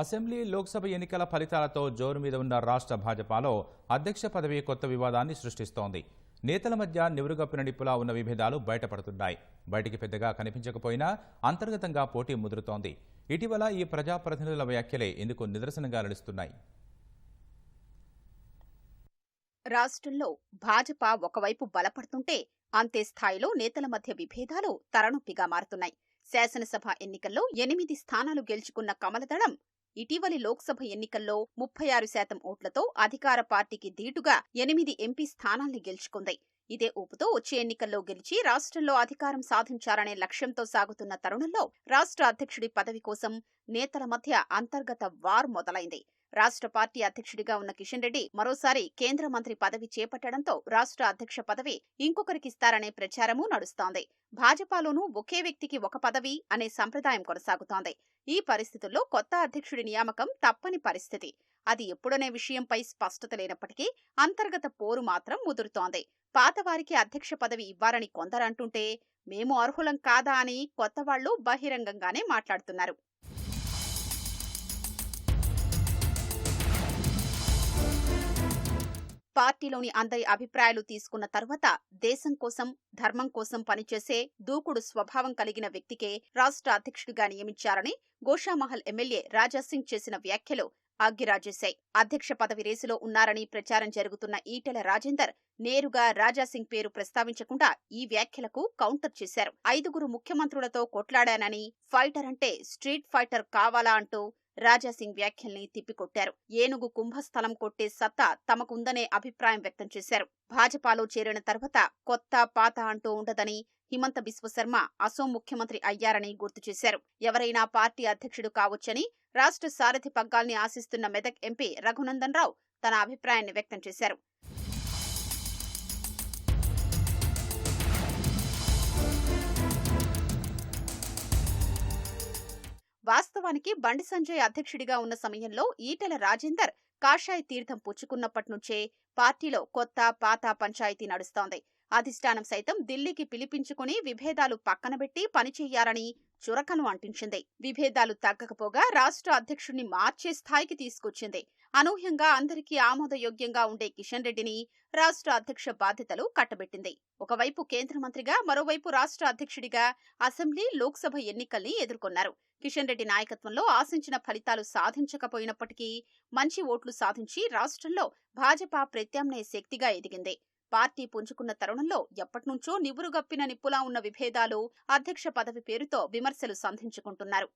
Assembly Lok Sabha ఎన్నికల ఫలితాలతో జోరు మీద ఉన్న రాష్ట్ర భాజపాలో అధ్యక్ష పదవి కొత్త వివాదాన్ని సృష్టిస్తోంది. నేతల మధ్య నివురుగప్పిన నిప్పులా ఉన్న విభేదాలు బయటపడుతున్నాయి. బయటికి పెద్దగా కనిపించకపోయినా అంతర్గతంగా పోటీ ముదురుతోంది. ఇటీవల ఈ ప్రజాప్రతినిధుల వ్యాఖ్యలే ఇందుకు నిదర్శనంగా నిలుస్తున్నాయి. రాష్ట్రంలో భాజపా ఒకవైపు బలపడుతుంటే అంతే స్థాయిలో నేతల మధ్య విభేదాలు తలనొప్పిగా మారుతున్నాయి. శాసనసభ ఎన్నికల్లో ఎనిమిది స్థానాలు గెలుచుకున్న కమలదళం ఇటీవలి లోక్సభ ఎన్నికల్లో ముప్పై ఆరు శాతం ఓట్లతో అధికార పార్టీకి ధీటుగా ఎనిమిది ఎంపీ స్థానాల్ని గెలుచుకుంది. ఇదే ఊపుతో వచ్చే ఎన్నికల్లో గెలిచి రాష్ట్రంలో అధికారం సాధించాలనే లక్ష్యంతో సాగుతున్న తరుణంలో రాష్ట్ర అధ్యక్షుడి పదవి కోసం నేతల మధ్య అంతర్గత వార్ మొదలైంది. రాష్ట్ర పార్టీ అధ్యక్షుడిగా ఉన్న కిషన్ రెడ్డి మరోసారి కేంద్ర మంత్రి పదవి చేపట్టడంతో రాష్ట్ర అధ్యక్ష పదవి ఇంకొకరికిస్తారనే ప్రచారమూ నడుస్తోంది. భాజపాలోనూ ఒకే వ్యక్తికి ఒక పదవి అనే సంప్రదాయం కొనసాగుతోంది. ఈ పరిస్థితుల్లో కొత్త అధ్యక్షుడి నియామకం తప్పని పరిస్థితి. అది ఎప్పుడనే విషయంపై స్పష్టత లేనప్పటికీ అంతర్గత పోరు మాత్రం ముదురుతోంది. పాతవారికి అధ్యక్ష పదవి ఇవ్వాలని కొందరంటుంటే మేము అర్హులం కాదా అని కొత్త వాళ్ళు బహిరంగంగానే మాట్లాడుతున్నారు. పార్టీలోని అందరి అభిప్రాయాలు తీసుకున్న తర్వాత దేశం కోసం ధర్మం కోసం పనిచేసే దూకుడు స్వభావం కలిగిన వ్యక్తికే రాష్ట్ర అధ్యక్షుడిగా నియమించారని గోషామహల్ ఎమ్మెల్యే రాజాసింగ్ చేసిన వ్యాఖ్యలు అగ్గిరాజేశాయి అధ్యక్ష పదవి రేసులో ఉన్నారని ప్రచారం జరుగుతున్న ఈటెల రాజేందర్ నేరుగా రాజాసింగ్ పేరు ప్రస్తావించకుండా ఈ వ్యాఖ్యలకు కౌంటర్ చేశారు. ఐదుగురు ముఖ్యమంత్రులతో కొట్లాడానని ఫైటర్ అంటే స్ట్రీట్ ఫైటర్ కావాలా అంటూ రాజాసింగ్ వ్యాఖ్యల్ని తిప్పికొట్టారు. ఏనుగు కుంభస్థలం కొట్టే సత్తా తమకుందనే అభిప్రాయం వ్యక్తం చేశారు. భాజపాలో చేరిన తర్వాత కొత్త పాత అంటూ ఉండదని హిమంత బిశ్వశర్మ అసోం ముఖ్యమంత్రి అయ్యారని గుర్తు చేశారు. ఎవరైనా పార్టీ అధ్యక్షుడు కావచ్చని రాష్ట్ర సారథి పగ్గాల్ని ఆశిస్తున్న మెదక్ ఎంపీ రఘునందన్ రావు తన అభిప్రాయాన్ని వ్యక్తం చేశారు. వాస్తవానికి బండి సంజయ్ అధ్యక్షుడిగా ఉన్న సమయంలో ఈటెల రాజేందర్ కాషాయ తీర్థం పుచ్చుకున్నప్పటి నుంచే పార్టీలో కొత్త పాత పంచాయతీ నడుస్తోంది. అధిష్టానం సైతం ఢిల్లీకి పిలిపించుకుని విభేదాలు పక్కనబెట్టి పనిచేయాలని చురకను అంటించింది. విభేదాలు తగ్గకపోగా రాష్ట్ర అధ్యక్షుడిని మార్చే స్థాయికి తీసుకొచ్చింది. అనూహ్యంగా అందరికీ ఆమోదయోగ్యంగా ఉండే కిషన్ రెడ్డిని రాష్ట్ర అధ్యక్ష బాధ్యతలు కట్టబెట్టింది. ఒకవైపు కేంద్ర మంత్రిగా మరోవైపు రాష్ట్ర అధ్యక్షుడిగా అసెంబ్లీ లోక్సభ ఎన్నికల్ని ఎదుర్కొన్నారు. కిషన్ రెడ్డి నాయకత్వంలో ఆశించిన ఫలితాలు సాధించకపోయినప్పటికీ మంచి ఓట్లు సాధించి రాష్ట్రంలో భాజపా ప్రత్యామ్నాయ శక్తిగా ఎదిగింది. పార్టీ పుంజుకున్న తరుణంలో ఎప్పటినుంచో నివురుగప్పిన నిప్పులా ఉన్న విభేదాలు అధ్యక్ష పదవి పేరుతో విమర్శలు సంధించుకుంటున్నారు.